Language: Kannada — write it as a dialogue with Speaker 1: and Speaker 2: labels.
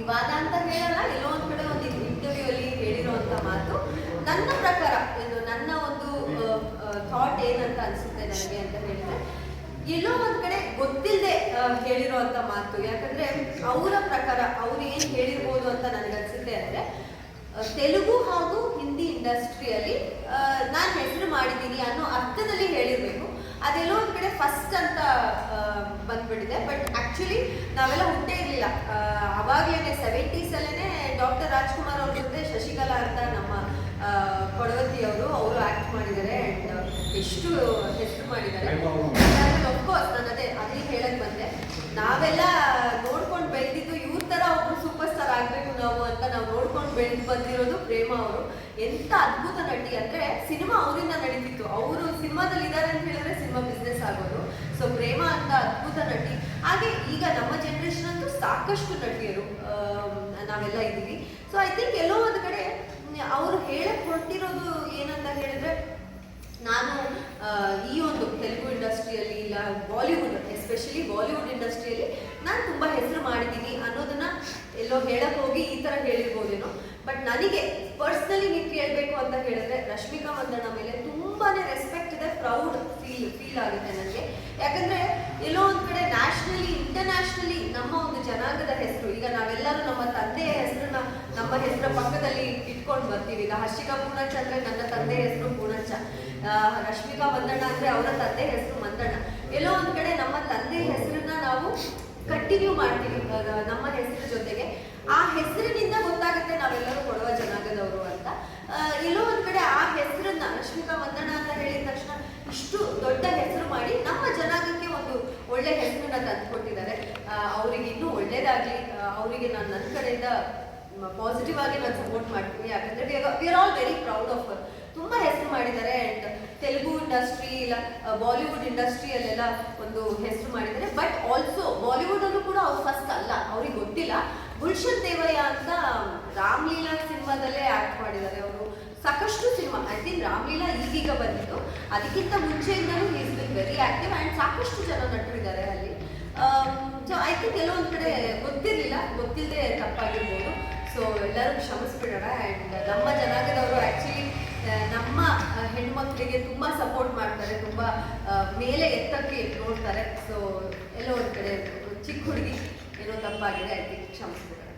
Speaker 1: ವಿವಾದ ಅಂತ ಹೇಳಲ್ಲ, ಎಲ್ಲೋ ಒಂದ್ ಕಡೆ ಒಂದು ಇಂಟರ್ವ್ಯೂ ಅಲ್ಲಿ ಹೇಳಿರುವಂತ ಮಾತು. ನನ್ನ ಪ್ರಕಾರ ಇದು ನನ್ನ ಒಂದು ಥಾಟ್ ಏನಂತ ಅನ್ಸುತ್ತೆ ನನಗೆ ಅಂತ ಹೇಳಿದ್ರೆ, ಎಲ್ಲೋ ಒಂದ್ ಕಡೆ ಗೊತ್ತಿಲ್ಲದೆ ಹೇಳಿರುವಂತ ಮಾತು. ಯಾಕಂದ್ರೆ ಅವರ ಪ್ರಕಾರ ಅವ್ರು ಏನ್ ಹೇಳಿರ್ಬೋದು ಅಂತ ನನಗೆ ಅನ್ಸುತ್ತೆ ಅಂದ್ರೆ ತೆಲುಗು ಹಾಗೂ ಹಿಂದಿ ಇಂಡಸ್ಟ್ರಿಯಲ್ಲಿ ನಾನು ಹೆಸರು ಮಾಡಿದ್ದೀನಿ ಅನ್ನೋ ಅರ್ಥದಲ್ಲಿ ಹೇಳಿರ್ಬೇಕು. ಅದೆಲ್ಲೋ ಒಂದ್ ಕಡೆ ಫಸ್ಟ್ ಅಂತ ಬಂದ್ಬಿಟ್ಟಿದೆ. ಬಟ್ ಆಕ್ಚುಲಿ ನಾವೆಲ್ಲ ಸೆವೆಂಟೀಸ್ ಅಲ್ಲೇನೆ ಡಾಕ್ಟರ್ ರಾಜ್ಕುಮಾರ್ ಅವ್ರ ಜೊತೆ ಶಶಿಕಲಾ ಅಂತ ನಮ್ಮ ಆ, ಕೊಡವತಿ ಅವರು ಅವರು ಆಕ್ಟ್ ಮಾಡಿದ್ದಾರೆ ಅಂಡ್ ಎಷ್ಟು ಹೆಸರು ಮಾಡಿದ್ದಾರೆ. ಅಫ್ಕೋರ್ಸ್ ನಾನು ಅದೇ ಅದೇ ಹೇಳಕ್ ಬಂದೆ. ನಾವೆಲ್ಲ ನೋಡ್ಕೊಂಡು ಬೆಳೆದಿದ್ದು ಇವ್ರ ತರ ಒಬ್ರು ಸೂಪರ್ ಸ್ಟಾರ್ ಆಗ್ಬೇಕು ನಾವು ಅಂತ ನಾವು ನೋಡ್ಕೊಂಡು ಬೆಳೆದು ಬಂದಿರೋದು ಪ್ರೇಮ ಅವರು. ಎಂತ ಅದ್ಭುತ ನಟಿ ಅಂದ್ರೆ ಸಿನಿಮಾ ಅವರಿಂದ ನಡೀತಿತ್ತು. ಅವರು ಸಿನಿಮಾದಲ್ಲಿ ಇದ್ದಾರೆ ಅಂತ ಹೇಳಿದ್ರೆ ಸಿನಿಮಾ ಬಿಸ್ನೆಸ್ ಆಗೋದು. ಸೊ ಪ್ರೇಮ ಅಂತ ಅದ್ಭುತ ನಟಿ. ಹಾಗೆ ಈಗ ನಮ್ಮ ಜನರೇಷನ್ ಅಂತೂ ಸಾಕಷ್ಟು ನಟಿಯರು. ನಾವೆಲ್ಲ ಇದ್ದೀವಿ. ಸೊ ಐ ಥಿಂಕ್ ಎಲ್ಲೋ ಒಂದು ಕಡೆ ಅವರು ಹೇಳಕ್ ಹೊರಟಿರೋದು ಏನಂತ ಹೇಳಿದ್ರೆ, ನಾನು ಈ ಒಂದು ತೆಲುಗು ಇಂಡಸ್ಟ್ರಿಯಲ್ಲಿ ಇಲ್ಲ, ಬಾಲಿವುಡ್ ಎಸ್ಪೆಷಲಿ ಬಾಲಿವುಡ್ ಇಂಡಸ್ಟ್ರಿಯಲ್ಲಿ ನಾನು ತುಂಬ ಹೆಸರು ಮಾಡಿದ್ದೀನಿ ಅನ್ನೋದನ್ನ ಎಲ್ಲೋ ಹೇಳಕ್ ಹೋಗಿ ಈ ಥರ ಹೇಳಿರ್ಬೋದೇನೋ. ಬಟ್ ನನಗೆ ಪರ್ಸ್ನಲಿ ನೀವು ಕೇಳಬೇಕು ಅಂತ ಹೇಳಿದ್ರೆ, ರಶ್ಮಿಕಾ ಮಂದಣ್ಣ ಮೇಲೆ ತುಂಬಾನೇ ರೆಸ್ಪೆಕ್ಟ್ ಇದೆ ಪ್ರೌಡ್ ಫೀಲ್ ಫೀಲ್ ಆಗುತ್ತೆ ನನಗೆ. ಯಾಕಂದ್ರೆ ಎಲ್ಲೋ ಒಂದು ಕಡೆ ನ್ಯಾಷನಲಿ ಇಂಟರ್ನ್ಯಾಷನಲಿ ನಮ್ಮ ಒಂದು ಜನಾಂಗದ ಹೆಸರು. ಈಗ ನಾವೆಲ್ಲರೂ ನಮ್ಮ ನಮ್ಮ ಹೆಸರ ಪಕ್ಕದಲ್ಲಿ ಇಟ್ಕೊಂಡು ಬರ್ತೀವಿ. ಈಗ ಹರ್ಷಿಕಾ ಪೂರ್ಣಚ ಅಂದ್ರೆ ನನ್ನ ತಂದೆ ಹೆಸರು ಪೂರ್ಣಚ. ರಶ್ಮಿಕಾ ಮಂದಣ್ಣ ಅಂದ್ರೆ ಅವರ ತಂದೆ ಹೆಸರು ಮಂದಣ್ಣ. ಎಲ್ಲೋ ಒಂದ್ ಕಡೆ ನಮ್ಮ ತಂದೆ ಹೆಸರನ್ನ ನಾವು ಕಂಟಿನ್ಯೂ ಮಾಡ್ತೀವಿ. ನಮ್ಮ ಹೆಸರು ಜೊತೆಗೆ. ಆ ಹೆಸರಿನಿಂದ ಗೊತ್ತಾಗುತ್ತೆ ನಾವೆಲ್ಲರೂ ಕೊಡುವ ಜನಾಂಗದವರು ಅಂತ. ಎಲ್ಲೋ ಒಂದ್ ಕಡೆ ಆ ಹೆಸರನ್ನ, ರಶ್ಮಿಕಾ ಮಂದಣ್ಣ ಅಂತ ಹೇಳಿದ ತಕ್ಷಣ ಇಷ್ಟು ದೊಡ್ಡ ಹೆಸರು ಮಾಡಿ ನಮ್ಮ ಜನಾಂಗಕ್ಕೆ ಒಂದು ಒಳ್ಳೆ ಹೆಸರನ್ನ ತಂದುಕೊಟ್ಟಿದ್ದಾರೆ. ಅವರಿಗೆ ಇನ್ನೂ ಒಳ್ಳೇದಾಗ್ಲಿ. ಅವರಿಗೆ ನಾನು ನನ್ನ ಪಾಸಿಟಿವ್ ಆಗಿ ನಾನು ಸಪೋರ್ಟ್ ಮಾಡ್ತೀನಿ. ಯಾಕಂದ್ರೆ we are all very proud of ತುಂಬಾ ಹೆಸರು ಮಾಡಿದ್ದಾರೆ ಅಂಡ್ ತೆಲುಗು ಇಂಡಸ್ಟ್ರಿ ಇಲ್ಲ ಬಾಲಿವುಡ್ ಇಂಡಸ್ಟ್ರಿಯಲ್ಲೆಲ್ಲ ಒಂದು ಹೆಸರು ಮಾಡಿದ್ದಾರೆ. ಬಟ್ ಆಲ್ಸೋ ಬಾಲಿವುಡ್ ಅಲ್ಲೂ ಕೂಡ ಅವ್ರು ಫಸ್ಟ್ ಅಲ್ಲ. ಅವ್ರಿಗೆ ಗೊತ್ತಿಲ್ಲ. ಗುಲ್ಶನ್ ದೇವಯ್ಯ ಅಂತ ರಾಮ್ಲೀಲಾ ಸಿನಿಮಾದಲ್ಲೇ ಆಕ್ಟ್ ಮಾಡಿದ್ದಾರೆ ಅವರು. ಸಾಕಷ್ಟು ಸಿನಿಮಾ ಐ ಥಿಂಕ್ ರಾಮ್ಲೀಲಾ ಈಗೀಗ ಬಂದಿತ್ತು ಅದಕ್ಕಿಂತ ಮುಂಚೆಯಿಂದಲೂ is been very active and ಸಾಕಷ್ಟು ಜನ ನಟರಿದ್ದಾರೆ ಅಲ್ಲಿ. ಸೊ ಐ ಥಿಂಕ್ ಕೆಲವೊಂದು ಕಡೆ ಗೊತ್ತಿರಲಿಲ್ಲ. ಗೊತ್ತಿಲ್ಲದೆ ತಪ್ಪಾಗಿರ್ಬೋದು. ಸೊ ಎಲ್ಲರೂ ಕ್ಷಮಿಸ್ಬಿಡೋಣ ಆ್ಯಂಡ್ ನಮ್ಮ ಜನಾಂಗದವರು ಆ್ಯಕ್ಚುಲಿ ನಮ್ಮ ಹೆಣ್ಮಕ್ಳಿಗೆ ತುಂಬ ಸಪೋರ್ಟ್ ಮಾಡ್ತಾರೆ, ತುಂಬ ಮೇಲೆ ಎತ್ತಕ್ಕೆ ನೋಡ್ತಾರೆ. ಸೊ ಎಲ್ಲೋ ಒಂದು ಕಡೆ, ಚಿಕ್ಕ ಹುಡುಗಿ ಏನೋ ತಪ್ಪಾಗಿದೆ ಥಿಂಕ್ ಕ್ಷಮಿಸ್ಬಿಡೋಣ.